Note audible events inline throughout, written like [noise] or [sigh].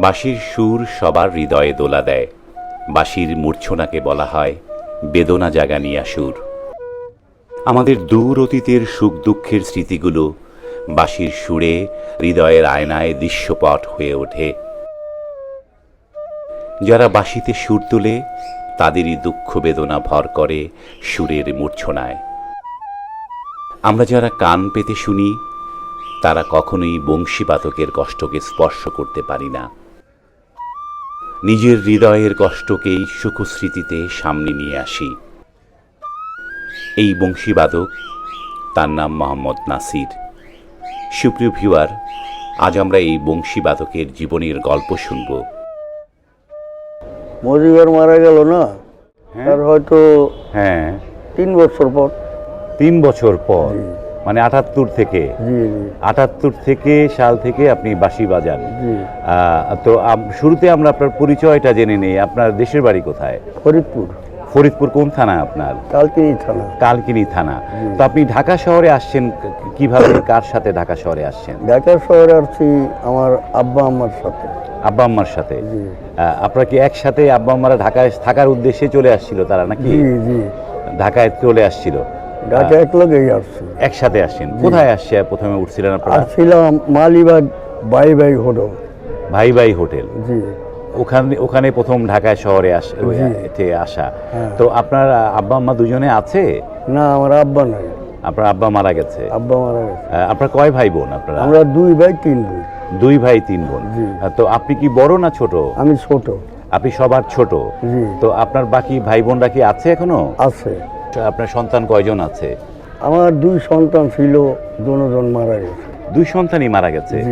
বাঁশির সুর সবার হৃদয়ে দোলা দেয়। বাঁশির মূর্ছনাকে বলা হয়, বেদনা জাগানিয়া সুর। আমাদের দূর অতীতের সুখ দুঃখের স্মৃতিগুলো বাঁশির সুরে হৃদয়ের আয়নায় দৃশ্যপট হয়ে ওঠে। যারা বাঁশিতে সুর তোলে, তাদেরই দুঃখ বেদনা ভর করে সুরের মূর্ছনায়। আমরা যারা কান পেতে শুনি, তারা কখনোই বংশীবাদকের কষ্টকে স্পর্শ করতে পারি না। নিজের হৃদয়ের কষ্টকেই সুখস্মৃতিতে সামনে নিয়ে আসি। এই বংশীবাদক তার নাম মোহাম্মদ নাসির। সুপ্রিয় ভিউয়ার আজ আমরা এই বংশীবাদকের জীবনের গল্প শুনব। মজিবার মারা গেল না? তার হয়তো হ্যাঁ। তিন বছর পর। তিন বছর পর। মানে আটাত্তর থেকে। আটাত্তর থেকে সাল থেকে আপনি বাঁশি বাজান। তো শুরুতে আমরা আপনার পরিচয়টা জেনে নিই। আপনার দেশের বাড়ি কোথায়? ফরিদপুর। ফরিদপুর কোন থানা আপনার? কালকিনি থানা। কালকিনি থানা। তো আপনি ঢাকা শহরে আসছেন কীভাবে কার সাথে ঢাকা শহরে আসছেন? ঢাকা শহরে আসছি আমার আব্বা আম্মার সাথে। আব্বা আম্মার সাথে? আপনারা কি একসাথে আব্বা আম্মারা ঢাকায় থাকার উদ্দেশ্যে চলে আসছিল তারা নাকি? ঢাকায় চলে আসছিল। ঢাকা এক লগেই আসছি। একসাথে আসছেন। কোথায় আসছে? প্রথমে উঠছিলেন আপনারা? আসছিলাম মালিবাগ বাই বাই হোটেল। ভাই ভাই হোটেল। জি। ওখানে ওখানে প্রথম ঢাকায় শহরে আস আসা। হ্যাঁ। তো আপনার আব্বা আম্মা দুজনে আছে? না আমার আব্বা নাই। আপনার আব্বা মারা গেছে। আব্বা মারা গেছে। আপনার কয় ভাই বোন আপনারা? আমরা দুই ভাই তিন বোন। দুই ভাই তিন বোন। তো আপনি কি বড় না ছোট? আমি ছোট। আপনি সবার ছোট। তো আপনার বাকি ভাই বোনরা কি আছে এখনও? আছে। আপনার সন্তান কয়জন আছে? আমার দুই সন্তান ছিল দুজন মারা গেছে। দুই সন্তানই মারা গেছে?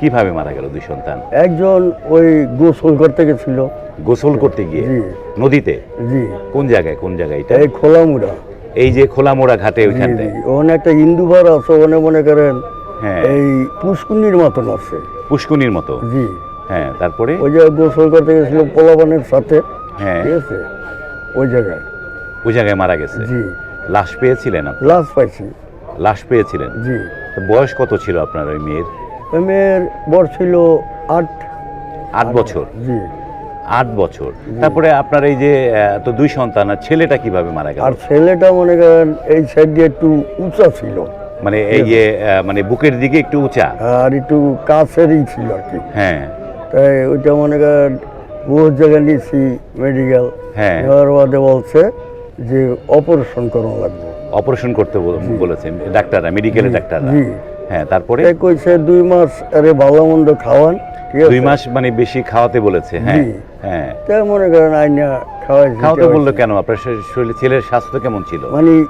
কীভাবে মারা গেল দুই সন্তান? একজন ওই গোসল করতে গেছিল। গোসল করতে গিয়ে? নদীতে? জি। কোন জায়গায় কোন জায়গায় এটা? এই খোলামুড়া। এই যে খোলামোড়া ঘাটে ওইখানটায় ওখানে একটা হিন্দু পাড়া আছে ওখানে মনে করেন হ্যাঁ। এই পুষ্কুনির মতন আছে। পুষ্কুনির মতো? জি। হ্যাঁ তারপরে? ওই যে গোসল করতে গেছিল পোলাবানের সাথে। হ্যাঁ। ঠিক আছে? ওই জায়গায়। ওই জায়গায় মারা গেছে। জি। লাশ পেয়েছিলেন আপনি? লাশ পাইছি। লাশ পেয়েছিলেন? জি। বয়স কত ছিল আপনার ওই মেয়ের? ওই মেয়ের বয়স ছিল আট। আট বছর? জি। আট বছর। তারপরে আপনার এই যে তো দুই সন্তান আর ছেলেটা কীভাবে মারা গেল? আর ছেলেটা মনে করেন এই সাইড দিয়ে একটু উঁচা ছিল। মানে এই যে মানে বুকের দিকে একটু উঁচা? আর একটু কাছেরই ছিল আর কি। হ্যাঁ। তাই ওইটা মনে করেন বহু জায়গায় নিয়েছি মেডিকেল হ্যাঁ। বাদে বলছে যে অপারেশন করানো লাগবে। অপারেশন করতে বলেছেন ডাক্তাররা মেডিকেলের ডাক্তাররা। হ্যাঁ তারপরে? কইছে দুই মাস আরে ভালো মন্দ খাওয়ান দুই মাস মানে বেশি খাওয়াতে বলেছে হ্যাঁ হ্যাঁ। তাই মনে করেন আইনা খাওয়াই খাওয়াতে বলল কেন? আপনার শরীর- ছেলের স্বাস্থ্য কেমন ছিল? মানে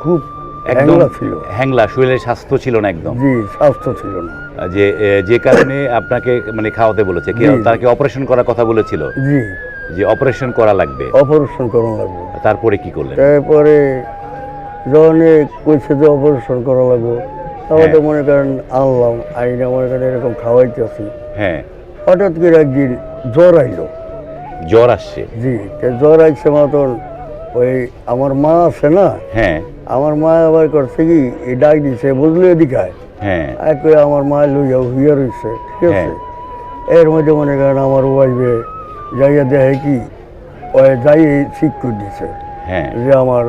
খুব একদম হ্যাংলা ছিল। হ্যাংলা শরীরের স্বাস্থ্য ছিল না একদম। জি স্বাস্থ্য ছিল না। যে যে কারণে আপনাকে মানে খাওয়াতে বলেছে কি। তাকে অপারেশন করার কথা বলেছিল। জি। যে অপারেশন করা লাগবে। অপারেশন করা লাগবে। তারপরে কি করলেন? তারপরে যখন কইছে যে অপারেশন করা লাগবে তাহলে হ্যাঁ। মনে করেন আনলাম আইনা মনে করেন এরকম খাওয়াইতেছি হ্যাঁ। হঠাৎ করে একদিন জ্বর আইলো। জ্বর আসছে। জি জ্বর আইছে মতন ওই আমার মা আছে না? হ্যাঁ। আমার মা আবার করছে কি এই ডাক দিছে বুঝলে এদিকায়? হ্যাঁ। এক আমার মা লইয়া হুইয়া রইছে ঠিক আছে? হ্যাঁ। এর মধ্যে মনে করেন আমার ওয়াইফে যাইয়া দেখে কি ওই যাই ঠিক করে দিছে হ্যাঁ। যে আমার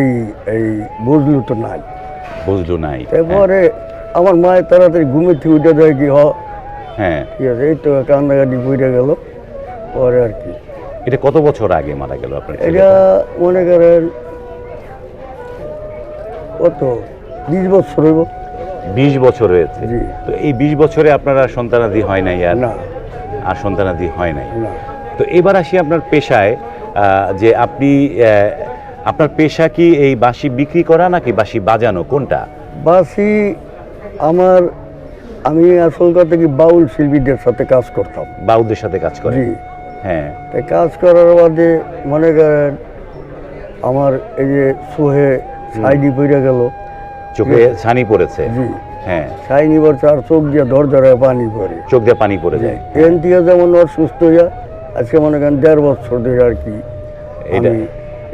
এই এই বুঝলু তো নাই। বুঝলো নাই তারপরে আমার মায়ের তাড়াতাড়ি ঘুমের থেকে উঠে দেয় কি হ। হ্যাঁ। ঠিক আছে এই তো কান্নাকাটি বুঝে গেল। পরে আর কি। এটা কত বছর আগে মারা গেল আপনার এটা মনে করেন কত? বিশ বছর হইব। বিশ বছর হয়েছে। তো এই বিশ বছরে আপনার সন্তানাদি হয় নাই আর? না। আর সন্তানাদি হয় নাই? না। তো এবার আসি আপনার পেশায় যে আপনি আপনার পেশা কি এই বাঁশি বিক্রি করা নাকি বাঁশি বাজানো? কোনটা? বাসি আমার আমি আসল কথা কি বাউল শিল্পীদের সাথে কাজ করতাম। বাউলদের সাথে কাজ করি হ্যাঁ। তাই কাজ করার বাদে মনে করেন আমার এই যে সোহে সাইডি পড়ে গেল। চোখে ছানি পড়েছে? জি। হ্যাঁ। সাইনি বছর আর চোখ দিয়ে ধর ধরে পানি পড়ে। চোখ দিয়ে পানি পড়ে যায়। এন থেকে যেমন অসুস্থ হইয়া আজকে মনে করেন দেড় বছর ধরে আর কি এটা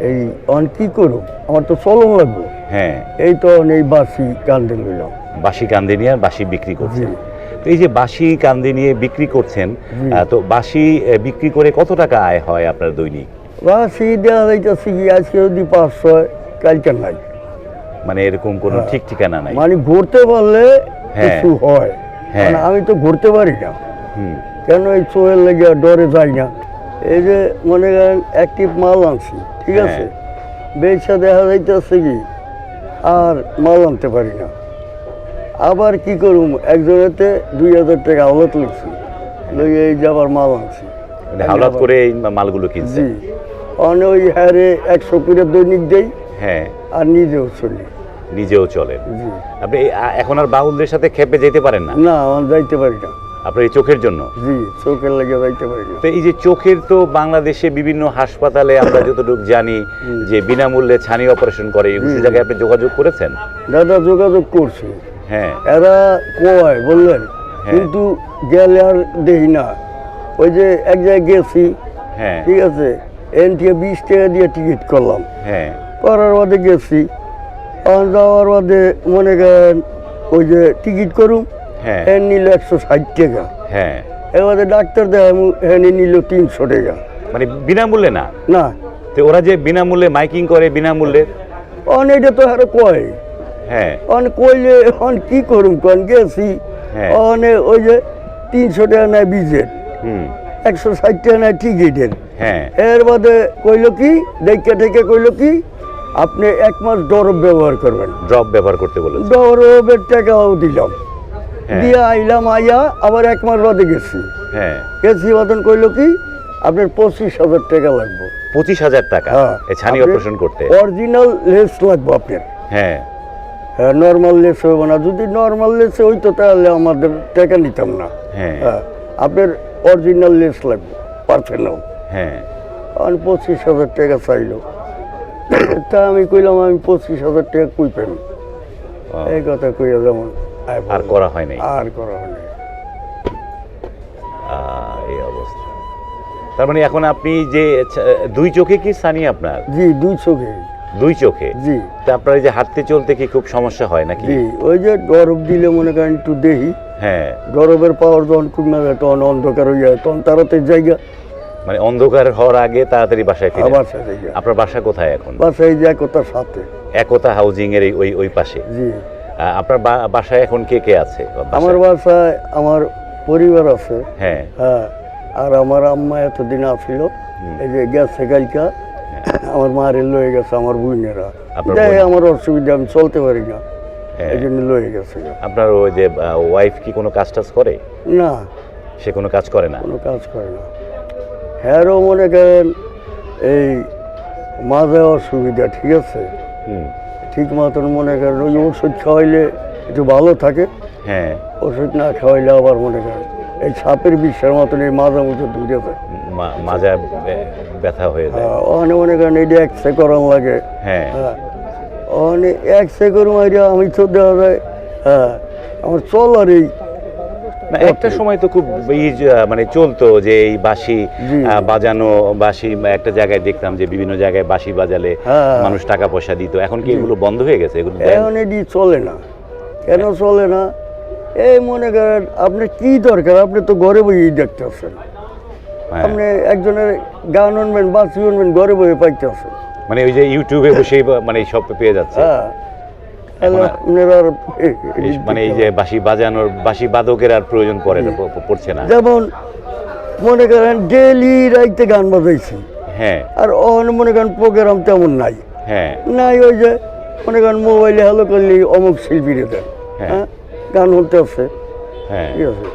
এই অন কি করব? আমার তো চলন লাগবে। হ্যাঁ। এই তো এই বাসি কান্দে লইলাম। বাঁশি কান্দে নিয়ে আর বাঁশি বিক্রি করছি তো এই যে বাঁশি কান্দি নিয়ে বিক্রি করছেন তো আহ, বিক্রি করে কত টাকা আয় হয় আপনার দৈনিক? বা সেই দেওয়া যাইতেছে কি আজকে যদি পাঁচশো কালকে নাই। মানে এরকম কোনো ঠিক ঠিকানা নাই? মানে ঘুরতে পারলে হ্যাঁ। কিছু হয়। হ্যাঁ। মানে আমি তো ঘুরতে পারি না। হুম। কেন এই চোয়ের লেগে ডরে যাই না? এই যে মনে করেন অ্যাক্টিভ মাল আনছি ঠিক হ্যাঁ। আছে? বেচা দেখা যাইতেছে কি? আর মাল আনতে পারি না। আবার কি করুম? একজনেতে দুই হাজার টাকা আওলাত লিখছি লইয়ে এই যে আবার মাল আনছি। মানে হাওলাত করে এই মালগুলো কিনছে। জি। অনে ওই হারে একশো করে দৈনিক দেই হ্যাঁ। আর নিজেও চলি। নিজেও চলেন আপনি এখন আর বাউলদের সাথে খেপে যেতে পারেন না? না যাইতে পারি না। আপনার এই চোখের জন্য। জি চোখের লেগে যাইতে পারি তো এই যে চোখের তো বাংলাদেশে বিভিন্ন হাসপাতালে আমরা যতটুকু জানি যে বিনামূল্যে ছানি অপারেশন করে এই জায়গায় আপনি যোগাযোগ করেছেন? দাদা যোগাযোগ করছে। হ্যাঁ। এরা কয় বললেন? হ্যাঁ। কিন্তু গেলে আর দেখি না। ওই যে এক জায়গায় গেছি। হ্যাঁ। ঠিক আছে? এন থেকে বিশ টাকা দিয়ে টিকিট করলাম। হ্যাঁ। করার বাদে গেছি। আর যাওয়ার বাদে মনে করেন ওই যে টিকিট করুম। হ্যাঁ। এর নিল একশো ষাট টাকা। হ্যাঁ। এবারে ডাক্তার দেয় এনে নিল তিনশো টাকা। মানে বিনামূল্যে না? না। তো ওরা যে বিনামূল্যে মাইকিং করে বিনামূল্যে? অন এটা তো আর কয়। হ্যাঁ। অন কইলে অন কি করুম কন? গেছি। হ্যাঁ। অনে ওই যে তিনশো টাকা নেয় হুম। একশো ষাট টাকা নেয় টিকিটের। হ্যাঁ। এর বাদে কইল কি? দেখে ঠেকে কইল কি? আপনি এক মাস ডরব ব্যবহার করবেন। ড্রপ ব্যবহার করতে বলেছে ডরবের টাকাও দিলাম। হ্যাঁ। দিয়ে আইলাম আইয়া আবার এক মাস বাদে গেছি। হ্যাঁ। গেছি মতন কইল কি আপনার পঁচিশ হাজার টাকা লাগবে। পঁচিশ হাজার টাকা? হ্যাঁ। ছানি অপারেশন করতে? অরিজিনাল লেস লাগবে আপনার। হ্যাঁ। হ্যাঁ নর্মাল লেস হবে না। যদি নর্মাল লেস হইতো তাহলে আমাদের টাকা নিতাম না। হ্যাঁ। হ্যাঁ আপনার অরিজিনাল লেস লাগবে পার্সোনাল হ্যাঁ। আমি পঁচিশ হাজার টাকা চাইলো। তা আমি কইলাম আমি পঁচিশ হাজার টাকা কই ও, এই কথা কইয়া যেমন আর করা হয় নাই। আর করা হয়নি এই অবস্থা। তার মানে এখন আপনি যে দুই চোখে কি সানি আপনার? জি দুই চোখে। দুই চোখে? জি। তা আপনার এই যে হাঁটতে চলতে কি খুব সমস্যা হয় নাকি? জি ওই যে গরব দিলে মনে করেন একটু দেহি। হ্যাঁ। গরবের পাওয়ার যখন কমে যায় তখন অন্ধকার হয়ে যায় তখন তাড়াতাড়ি জায়গা। মানে অন্ধকার হওয়ার আগে তাড়াতাড়ি বাসায় ফিরে আপনার বাসা কোথায় এখন? বাসায় যায় কোথার সাথে। একতা হাউজিং এর ওই ওই পাশে। জি। আপনার বা- বাসায় এখন কে কে আছে? আমার বাসায় আমার পরিবার আছে। হ্যাঁ। হ্যাঁ আর আমার আম্মা এতদিন আসছিল হুম। এই যে গেছে কালকা আমার মারে লয়ে গেছে আমার বোনেরা। যাই আমার অসুবিধা আমি চলতে পারি না। হ্যাঁ। এই জন্য লয়ে গেছে। আপনার ওই যে ওয়াইফ কি কোনো কাজ টাজ করে? না। সে কোনো কাজ করে না? কোনো কাজ করে না। হ্যারও মনে করেন এই মাঝে অসুবিধা ঠিক আছে? হুম। ঠিক মতন মনে করেন ওই ওষুধ খাওয়াইলে একটু ভালো থাকে। হ্যাঁ। ওষুধ না খাওয়াইলে আবার মনে করেন এই সাপের বিষের মতন এই মাঝে মতো দূরে যায়। মাজা ব্যথা হয়ে যায়। অনেক মনে করেন এটা এক্সরে করানো লাগে। হ্যাঁ। হ্যাঁ অনেক এক্সরে করে মারিয়া আমি তো দেওয়া যায় হ্যাঁ আমার চল আর এই একটা সময় তো খুব মানে চলতো যে এই বাঁশি বাজানো বাঁশি একটা জায়গায় দেখতাম যে বিভিন্ন জায়গায় বাঁশি বাজালে হ্যাঁ। মানুষ টাকা পয়সা দিত। এখন কি এগুলো বন্ধ হয়ে গেছে? এগুলো এখন এটি চলে না। কেন চলে না? এই মনে করেন আপনার কি দরকার? আপনি তো ঘরে বইয়েই দেখতেছেন। হ্যাঁ। আপনি একজনের গান আনবেন বাঁচি আনবেন ঘরে বইয়ে পাইতেছেন। মানে ওই যে ইউটিউবে বসে মানে সব পেয়ে যাচ্ছে। হ্যাঁ। মানে এই যে বাঁশি বাজানোর বাঁশি বাদকের আর প্রয়োজন পড়ে না, পড়ছে না। যেমন মনে করেন ডেলি রাইতে গান বাজাইছি। হ্যাঁ। আর অন মনে করেন প্রোগ্রাম তেমন নাই। হ্যাঁ। নাই ওই যে মনে করেন মোবাইলে হ্যালো করলে অমুক শিল্পীরে দেন। হ্যাঁ। হ্যাঁ? গান হতে আছে। হ্যাঁ। ঠিক আছে।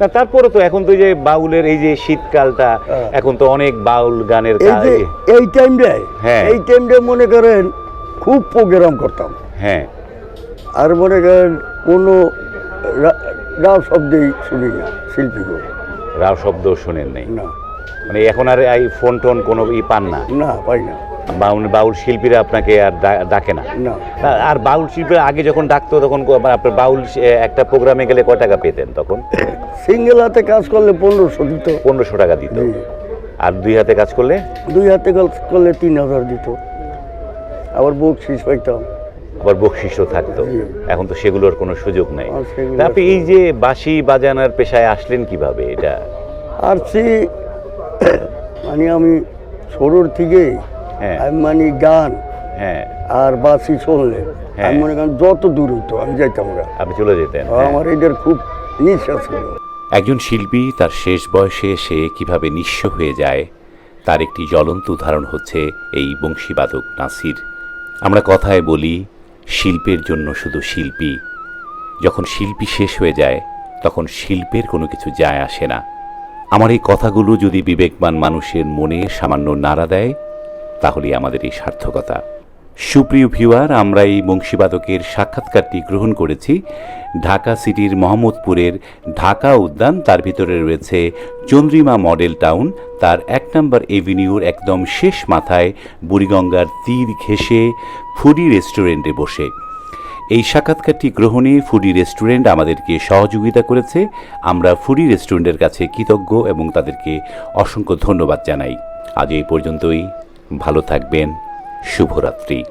না তারপরে তো এখন তো এই যে বাউলের এই যে শীতকালটা হ্যাঁ। এখন তো অনেক বাউল গানের এই কা- যে এই টাইমটায় হ্যাঁ। এই টাইমটায় মনে করেন খুব প্রোগ্রাম করতাম। হ্যাঁ। আর মনে করেন কোনো রা- রাও শব্দেই শুনি না শিল্পীগুলো রাও শব্দ শোনেন নাই? না। মানে এখন আর এই ফোন টোন কোনো ই পান না? না পাই না। বাউল বাউল শিল্পীরা আপনাকে আর ডাকে না? না। আর বাউল শিল্পীরা আগে যখন ডাকতো তখন আপনার বাউল একটা প্রোগ্রামে গেলে কয় টাকা পেতেন তখন? [coughs] সিঙ্গেল হাতে কাজ করলে পনেরোশো দিত। পনেরোশো টাকা দিত। আর দুই হাতে কাজ করলে? দুই হাতে কাজ করলে তিন হাজার দিত। আবার বুক শেষ পাইতাম। আবার বকশিসও থাকতো। এখন তো সেগুলোর কোনো সুযোগ নাই আর আপনি এই যে বাঁশি বাজানোর পেশায় আসলেন কীভাবে এটা আসছি মানে আমি ছোটোর থেকে হ্যাঁ। আমি মানে গান হ্যাঁ আর বাসি শুনলে হ্যাঁ। আমি মনে করেন যত দূর হতো আমি যাইতাম না আপনি চলে যেতেন হ্যাঁ। আমার এটার খুব নিঃশ্বাস ছিল একজন শিল্পী তার শেষ বয়সে এসে কীভাবে নিঃস্ব হয়ে যায় তার একটি জ্বলন্ত উদাহরণ হচ্ছে এই বংশীবাদক নাসির আমরা কথায় বলি শিল্পের জন্য শুধু শিল্পী। যখন শিল্পী শেষ হয়ে যায়, তখন শিল্পের কোনো কিছু যায় আসে না। আমার এই কথাগুলো যদি বিবেকবান মানুষের মনে সামান্য নাড়া দেয়, তাহলেই আমাদের এই সার্থকতা। সুপ্রিয় ভিউয়ার, আমরা এই বংশীবাদকের সাক্ষাৎকারটি গ্রহণ করেছি। ঢাকা সিটির মোহাম্মদপুরের ঢাকা উদ্যান, তার ভিতরে রয়েছে চন্দ্রিমা মডেল টাউন। তার এক নম্বর এভিনিউর একদম শেষ মাথায় বুড়িগঙ্গার তীর ঘেঁষে ফুডি রেস্টুরেন্টে বসে। এই সাক্ষাৎকারটি গ্রহণে ফুডি রেস্টুরেন্ট আমাদেরকে সহযোগিতা করেছে। আমরা ফুডি রেস্টুরেন্টের কাছে কৃতজ্ঞ এবং তাদেরকে অসংখ্য ধন্যবাদ জানাই। আজ এই পর্যন্তই। ভালো থাকবেন। শুভরাত্রি।